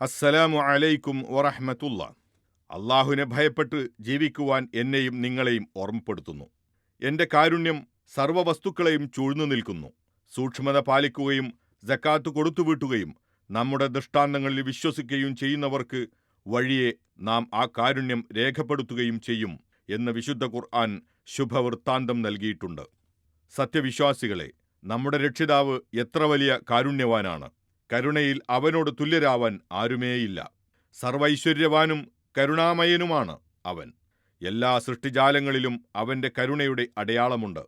അസ്സലാമു അലൈക്കും വറഹമത്തുള്ള അള്ളാഹുവിനെ ഭയപ്പെട്ട് ജീവിക്കുവാൻ എന്നെയും നിങ്ങളെയും ഓർമ്മപ്പെടുത്തുന്നു. എന്റെ കാരുണ്യം സർവവസ്തുക്കളെയും ചൂഴ്ന്നു നിൽക്കുന്നു. സൂക്ഷ്മത പാലിക്കുകയും ജക്കാത്ത് കൊടുത്തുവിട്ടുകയും നമ്മുടെ ദൃഷ്ടാന്തങ്ങളിൽ വിശ്വസിക്കുകയും ചെയ്യുന്നവർക്ക് വഴിയെ നാം ആ കാരുണ്യം രേഖപ്പെടുത്തുകയും ചെയ്യും എന്ന് വിശുദ്ധ ഖുർആൻ ശുഭവൃത്താന്തം നൽകിയിട്ടുണ്ട്. സത്യവിശ്വാസികളെ നമ്മുടെ രക്ഷിതാവ് എത്ര വലിയ കാരുണ്യവാനാണ്. കരുണയിൽ അവനോട് തുല്യരാവാൻ ആരുമേയില്ല. സർവൈശ്വര്യവാനും കരുണാമയനുമാണ് അവൻ. എല്ലാ സൃഷ്ടിജാലങ്ങളിലും അവന്റെ കരുണയുടെ അടയാളമുണ്ട്.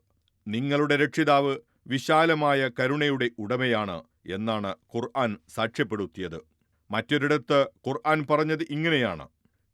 നിങ്ങളുടെ രക്ഷിതാവ് വിശാലമായ കരുണയുടെ ഉടമയാണ് എന്നാണ് ഖുർആൻ സാക്ഷ്യപ്പെടുത്തിയത്. മറ്റൊരിടത്ത് ഖുർആൻ പറഞ്ഞത് ഇങ്ങനെയാണ്.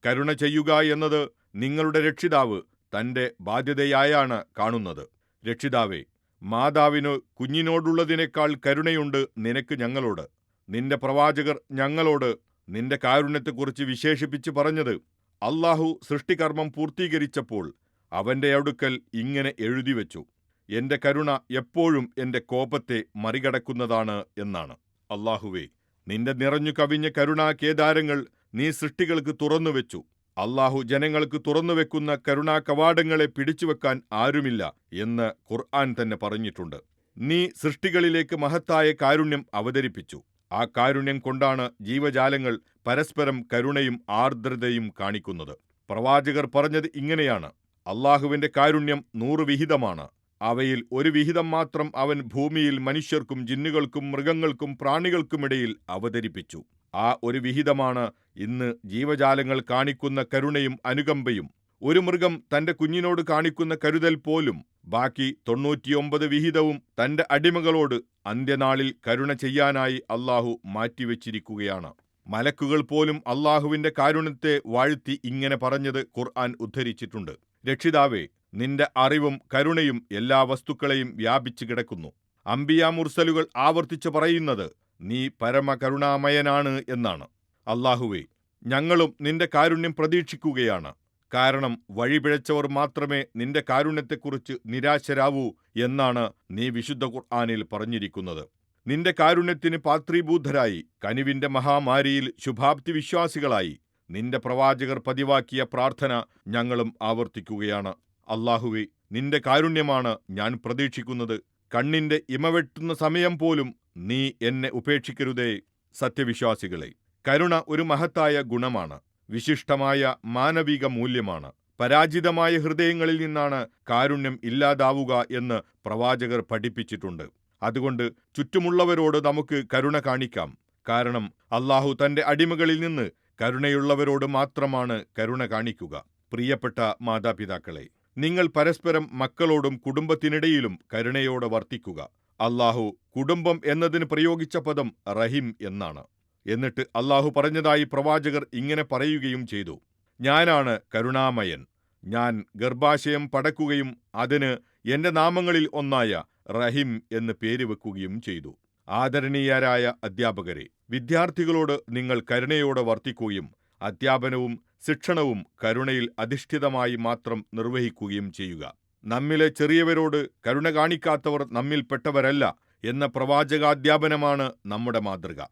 കരുണ ചെയ്യുക എന്നത് നിങ്ങളുടെ രക്ഷിതാവ് തന്റെ ബാധ്യതയായാണ് കാണുന്നത്. രക്ഷിതാവേ മാതാവിന് കുഞ്ഞിനോടുള്ളതിനേക്കാൾ കരുണയുണ്ട് നിനക്ക് ഞങ്ങളോട്. നിന്റെ പ്രവാചകർ ഞങ്ങളോട് നിന്റെ കാരുണ്യത്തെക്കുറിച്ച് വിശേഷിപ്പിച്ച് പറഞ്ഞത്. അള്ളാഹു സൃഷ്ടികർമ്മം പൂർത്തീകരിച്ചപ്പോൾ അവന്റെ അടുക്കൽ ഇങ്ങനെ എഴുതി വെച്ചു എന്റെ കരുണ എപ്പോഴും എന്റെ കോപത്തെ മറികടക്കുന്നതാണ് എന്നാണ്. അള്ളാഹുവേ നിന്റെ നിറഞ്ഞു കവിഞ്ഞ കരുണാ കേദാരങ്ങൾ നീ സൃഷ്ടികൾക്ക് തുറന്നുവെച്ചു. അള്ളാഹു ജനങ്ങൾക്ക് തുറന്നുവെക്കുന്ന കരുണാ കവാടങ്ങളെ പിടിച്ചുവെക്കാൻ ആരുമില്ല എന്ന് ഖുർആൻ തന്നെ പറഞ്ഞിട്ടുണ്ട്. നീ സൃഷ്ടികളിലേക്ക് മഹത്തായ കാരുണ്യം അവതരിപ്പിച്ചു. ആ കാരുണ്യം കൊണ്ടാണ് ജീവജാലങ്ങൾ പരസ്പരം കരുണയും ആർദ്രതയും കാണിക്കുന്നത്. പ്രവാചകർ പറഞ്ഞത് ഇങ്ങനെയാണ്. അള്ളാഹുവിന്റെ കാരുണ്യം നൂറ് വിഹിതമാണ്. അവയിൽ ഒരു വിഹിതം മാത്രം അവൻ ഭൂമിയിൽ മനുഷ്യർക്കും ജിന്നുകൾക്കും മൃഗങ്ങൾക്കും പ്രാണികൾക്കുമിടയിൽ അവതരിപ്പിച്ചു. ആ ഒരു വിഹിതമാണ് ഇന്ന് ജീവജാലങ്ങൾ കാണിക്കുന്ന കരുണയും അനുകമ്പയും. ഒരു മൃഗം തന്റെ കുഞ്ഞിനോട് കാണിക്കുന്ന കരുതൽ പോലും ബാക്കി തൊണ്ണൂറ്റിയൊമ്പത് വിഹിതവും തന്റെ അടിമകളോട് അന്ത്യനാളിൽ കരുണ ചെയ്യാനായി അള്ളാഹു മാറ്റിവെച്ചിരിക്കുകയാണ്. മലക്കുകൾ പോലും അള്ളാഹുവിന്റെ കാരുണ്യത്തെ വാഴ്ത്തി ഇങ്ങനെ പറഞ്ഞത് ഖുർആൻ ഉദ്ധരിച്ചിട്ടുണ്ട്. രക്ഷിതാവേ നിന്റെ അറിവും കരുണയും എല്ലാ വസ്തുക്കളെയും വ്യാപിച്ചു കിടക്കുന്നു. അംബിയ മുർസലുകൾ ആവർത്തിച്ചു പറയുന്നത് നീ പരമകരുണാമയനാണ് എന്നാണ്. അള്ളാഹുവേ ഞങ്ങളും നിന്റെ കാരുണ്യം പ്രതീക്ഷിക്കുകയാണ്. കാരണം വഴിപിഴച്ചവർ മാത്രമേ നിന്റെ കാരുണ്യത്തെക്കുറിച്ച് നിരാശരാവൂ എന്നാണ് നീ വിശുദ്ധ ഖുർആാനിൽ പറഞ്ഞിരിക്കുന്നത്. നിന്റെ കാരുണ്യത്തിന് പാത്രീഭൂതരായി കനിവിന്റെ മഹാമാരിയിൽ ശുഭാപ്തി വിശ്വാസികളായി നിന്റെ പ്രവാചകർ പതിവാക്കിയ പ്രാർത്ഥന ഞങ്ങളും ആവർത്തിക്കുകയാണ്. അള്ളാഹുവെ നിന്റെ കാരുണ്യമാണ് ഞാൻ പ്രതീക്ഷിക്കുന്നത്. കണ്ണിന്റെ ഇമവെട്ടുന്ന സമയം പോലും നീ എന്നെ ഉപേക്ഷിക്കരുതേ സത്യവിശ്വാസികളെ. കരുണ ഒരു മഹത്തായ ഗുണമാണ്. വിശിഷ്ടമായ മാനവിക മൂല്യമാണ് പരാജിതമായ ഹൃദയങ്ങളിൽ നിന്നാണ് കാരുണ്യം ഇല്ലാതാവുക എന്ന് പ്രവാചകർ പഠിപ്പിച്ചിട്ടുണ്ട്. അതുകൊണ്ട് ചുറ്റുമുള്ളവരോട് നമുക്ക് കരുണ കാണിക്കാം. കാരണം അള്ളാഹു തന്റെ അടിമകളിൽ നിന്ന് കരുണയുള്ളവരോട് മാത്രമാണ് കരുണ കാണിക്കുക. പ്രിയപ്പെട്ട മാതാപിതാക്കളെ നിങ്ങൾ പരസ്പരം മക്കളോടും കുടുംബത്തിനിടയിലും കരുണയോടെ വർത്തിക്കുക. അള്ളാഹു കുടുംബം എന്നതിന് പ്രയോഗിച്ച പദം റഹിം എന്നാണ്. എന്നിട്ട് അള്ളാഹു പറഞ്ഞതായി പ്രവാചകർ ഇങ്ങനെ പറയുകയും ചെയ്തു. ഞാനാണ് കരുണാമയൻ. ഞാൻ ഗർഭാശയം പടക്കുകയും അതിന് എന്റെ നാമങ്ങളിൽ ഒന്നായ റഹിം എന്ന് പേര് വെക്കുകയും ചെയ്തു. ആദരണീയരായ അധ്യാപകരെ വിദ്യാർത്ഥികളോട് നിങ്ങൾ കരുണയോടെ വർത്തിക്കുകയും അധ്യാപനവും ശിക്ഷണവും കരുണയിൽ അധിഷ്ഠിതമായി മാത്രം നിർവഹിക്കുകയും ചെയ്യുക. നമ്മിലെ ചെറിയവരോട് കരുണ കാണിക്കാത്തവർ നമ്മിൽപ്പെട്ടവരല്ല എന്ന പ്രവാചകാധ്യാപനമാണ് നമ്മുടെ മാതൃക.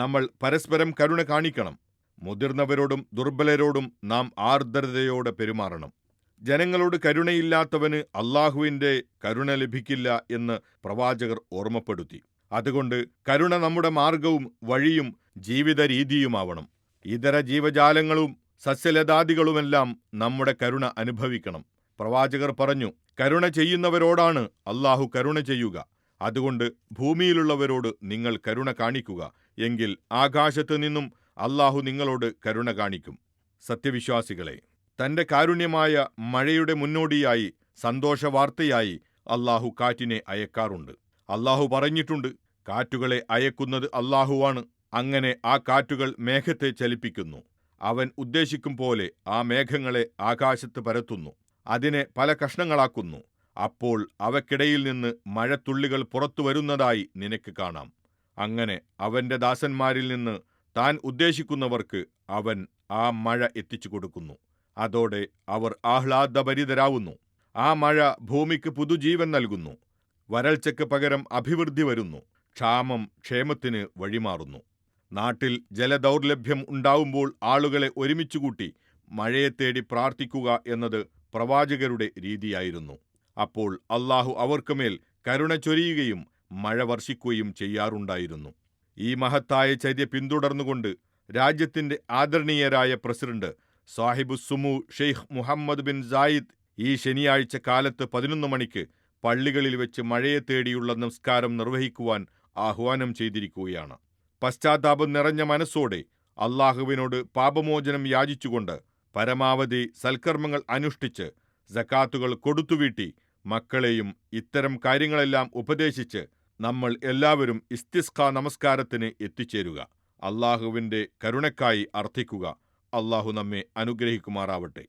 നമ്മൾ പരസ്പരം കരുണ കാണിക്കണം. മുതിർന്നവരോടും ദുർബലരോടും നാം ആർദ്രതയോടെ പെരുമാറണം. ജനങ്ങളോട് കരുണയില്ലാത്തവന് അള്ളാഹുവിന്റെ കരുണ ലഭിക്കില്ല എന്ന് പ്രവാചകർ ഓർമ്മപ്പെടുത്തി. അതുകൊണ്ട് കരുണ നമ്മുടെ മാർഗവും വഴിയും ജീവിത രീതിയുമാവണം ഇതര ജീവജാലങ്ങളും സസ്യലതാദികളുമെല്ലാം നമ്മുടെ കരുണ അനുഭവിക്കണം. പ്രവാചകർ പറഞ്ഞു കരുണ ചെയ്യുന്നവരോടാണ് അള്ളാഹു കരുണ ചെയ്യുക. അതുകൊണ്ട് ഭൂമിയിലുള്ളവരോട് നിങ്ങൾ കരുണ കാണിക്കുക. എങ്കിൽ ആകാശത്ത് നിന്നും അള്ളാഹു നിങ്ങളോട് കരുണ കാണിക്കും. സത്യവിശ്വാസികളെ തന്റെ കാരുണ്യമായ മഴയുടെ മുന്നോടിയായി സന്തോഷവാർത്തയായി അള്ളാഹു കാറ്റിനെ അയക്കാറുണ്ട്. അള്ളാഹു പറഞ്ഞിട്ടുണ്ട് കാറ്റുകളെ അയക്കുന്നത് അള്ളാഹുവാണ് അങ്ങനെ ആ കാറ്റുകൾ മേഘത്തെ ചലിപ്പിക്കുന്നു. അവൻ ഉദ്ദേശിക്കും പോലെ ആ മേഘങ്ങളെ ആകാശത്ത് പരത്തുന്നു അതിനെ പല കഷ്ണങ്ങളാക്കുന്നു. അപ്പോൾ അവക്കിടയിൽ നിന്ന് മഴത്തുള്ളികൾ പുറത്തു വരുന്നതായി നിനക്ക് കാണാം. അങ്ങനെ അവന്റെ ദാസന്മാരിൽ നിന്ന് താൻ ഉദ്ദേശിക്കുന്നവർക്ക് അവൻ ആ മഴ എത്തിച്ചു കൊടുക്കുന്നു. അതോടെ അവർ ആഹ്ലാദഭരിതരാവുന്നു. ആ മഴ ഭൂമിക്ക് പുതുജീവൻ നൽകുന്നു. വരൾച്ചയ്ക്ക് പകരം അഭിവൃദ്ധി വരുന്നു. ക്ഷാമം ക്ഷേമത്തിന് വഴിമാറുന്നു. നാട്ടിൽ ജലദൗർലഭ്യം ഉണ്ടാവുമ്പോൾ ആളുകളെ ഒരുമിച്ചുകൂട്ടി മഴയെ തേടി പ്രാർത്ഥിക്കുക എന്നത് പ്രവാചകരുടെ രീതിയായിരുന്നു. അപ്പോൾ അള്ളാഹു അവർക്കുമേൽ കരുണ ചൊരിയുകയും മഴ വർഷിക്കുകയും ചെയ്യാറുണ്ടായിരുന്നു. ഈ മഹത്തായ ചര്യ പിന്തുടർന്നുകൊണ്ട് രാജ്യത്തിന്റെ ആദരണീയരായ പ്രസിഡന്റ് സാഹിബു സുമു ഷെയ്ഖ് മുഹമ്മദ് ബിൻ സായിദ് ഈ ശനിയാഴ്ച കാലത്ത് പതിനൊന്ന് മണിക്ക് പള്ളികളിൽ വെച്ച് മഴയെ തേടിയുള്ള നമസ്കാരം നിർവഹിക്കുവാൻ ആഹ്വാനം ചെയ്തിരിക്കുകയാണ്. പശ്ചാത്താപം നിറഞ്ഞ മനസ്സോടെ അള്ളാഹുവിനോട് പാപമോചനം യാചിച്ചുകൊണ്ട് പരമാവധി സൽക്കർമ്മങ്ങൾ അനുഷ്ഠിച്ച് ജക്കാത്തുകൾ കൊടുത്തുവീട്ടി മക്കളെയും ഇത്തരം കാര്യങ്ങളെല്ലാം ഉപദേശിച്ച് നമ്മൾ എല്ലാവരും ഇസ്തിസ്ഖ നമസ്കാരത്തിന് എത്തിച്ചേരുക. അള്ളാഹുവിന്റെ കരുണക്കായി അർത്ഥിക്കുക. അള്ളാഹു നമ്മെ അനുഗ്രഹിക്കുമാറാവട്ടെ.